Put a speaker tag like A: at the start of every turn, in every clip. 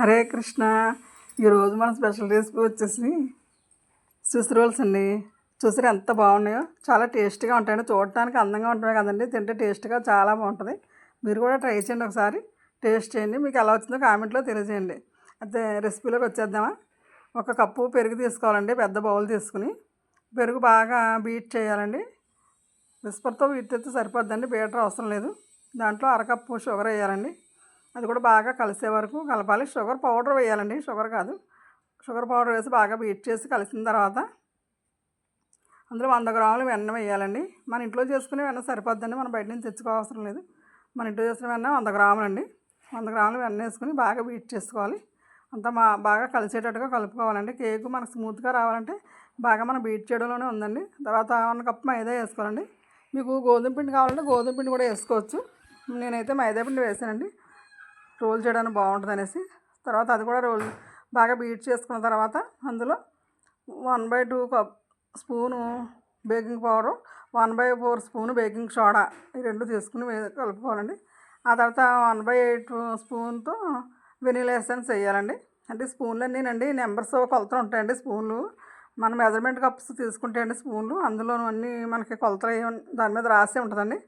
A: హరే కృష్ణ. ఈరోజు మన special recipe వచ్చేసి స్విస్ రోల్స్ అండి. చూసారు ఎంత బాగున్నాయో? చాలా టేస్ట్గా ఉంటాయండి. చూడటానికి అందంగా ఉంటాయి కదండి. తింటే టేస్ట్గా చాలా బాగుంటుంది. మీరు కూడా ట్రై చేయండి ఒకసారి. టేస్ట్ చేయండి. మీకు ఎలా వచ్చిందో కామెంట్లో తెలియజేయండి. అయితే రెసిపీలోకి వచ్చేద్దామా? ఒక కప్పు పెరుగు తీసుకోవాలండి. పెద్ద బౌల్ తీసుకుని. పెరుగు బాగా బీట్ చేయాలండి. విస్పర్తో బీట్ తెస్తే సరిపోద్దండి. బీటర్ అవసరం లేదు. దాంట్లో అరకప్పు షుగర్ వేయాలండి. అది కూడా బాగా కలిసే వరకు కలపాలి. షుగర్ పౌడర్ వేయాలండి. షుగర్ కాదు. షుగర్ పౌడర్ వేసి బాగా బీట్ చేసి కలిసిన తర్వాత అందులో వంద గ్రాములు వెన్న వేయాలండి. మన ఇంట్లో చేసుకునే వెన్న సరిపోద్దండి. మనం బయట నుంచి తెచ్చుకోవసరం లేదు. మన ఇంట్లో చేసిన వెన్న వంద గ్రాములు అండి వంద గ్రాములు వెన్న వేసుకుని బాగా బీట్ చేసుకోవాలి. అంతా మా బాగా కలిసేటట్టుగా కలుపుకోవాలండి. కేక్ మనకు స్మూత్గా రావాలంటే బాగా మనం బీట్ చేయడంలోనే ఉందండి. తర్వాత వన్ కప్ మైదా వేసుకోవాలండి. మీకు గోధుమ పిండి కావాలంటే గోధుమ పిండి కూడా వేసుకోవచ్చు. నేనైతే మైదా పిండి వేసానండి. రోల్ చేయడానికి బాగుంటుంది అనేసి తర్వాత అది కూడా రోల్ బాగా బీట్ చేసుకున్న తర్వాత అందులో one by two cup spoon baking powder one by four spoon baking soda ఈ రెండు తీసుకుని కలుపుకోవాలండి. ఆ తర్వాత వన్ బై ఎయిట్ స్పూన్తో వెనీలా ఎసెన్స్ వేయాలండి. అంటే స్పూన్లు అన్నీనండి నెంబర్స్ కొలతలు ఉంటాయండి స్పూన్లు. మన మెజర్మెంట్ కప్స్ తీసుకుంటే అండి స్పూన్లు. అందులో అన్నీ మనకి కొలతలు దాని మీద రాసి ఉంటుందండి.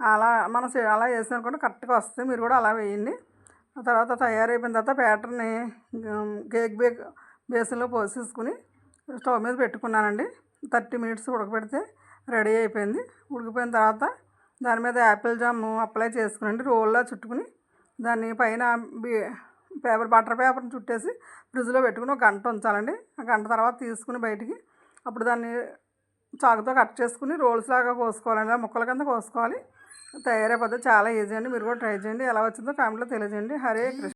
A: అలా మనం అలా వేసినా కూడా కరెక్ట్గా వస్తుంది. మీరు కూడా అలా వేయండి. ఆ తర్వాత తయారైపోయిన తర్వాత బ్యాటర్ని కేక్ బేక్ బేసిన్లో పోసేసుకుని స్టవ్ మీద పెట్టుకున్నానండి. థర్టీ మినిట్స్ ఉడకబెడితే రెడీ అయిపోయింది. ఉడికిపోయిన తర్వాత దాని మీద యాపిల్ జామ్ అప్లై చేసుకునండి. రోల్లో చుట్టుకుని దాన్ని పైన పేపర్ బటర్ పేపర్ని చుట్టేసి ఫ్రిడ్జ్లో పెట్టుకుని ఒక గంట ఉంచాలండి. ఆ గంట తర్వాత తీసుకుని బయటికి అప్పుడు దాన్ని చాకుతో కట్ చేసుకుని రోల్స్ లాగా కోసుకోవాలండి. ముక్కల కింద కోసుకోవాలి. తయారైపోతే చాలా ఈజీ అండి. మీరు కూడా ట్రై చేయండి. ఎలా వచ్చిందో కామెంట్లో తెలియజేయండి. హరే కృష్ణ.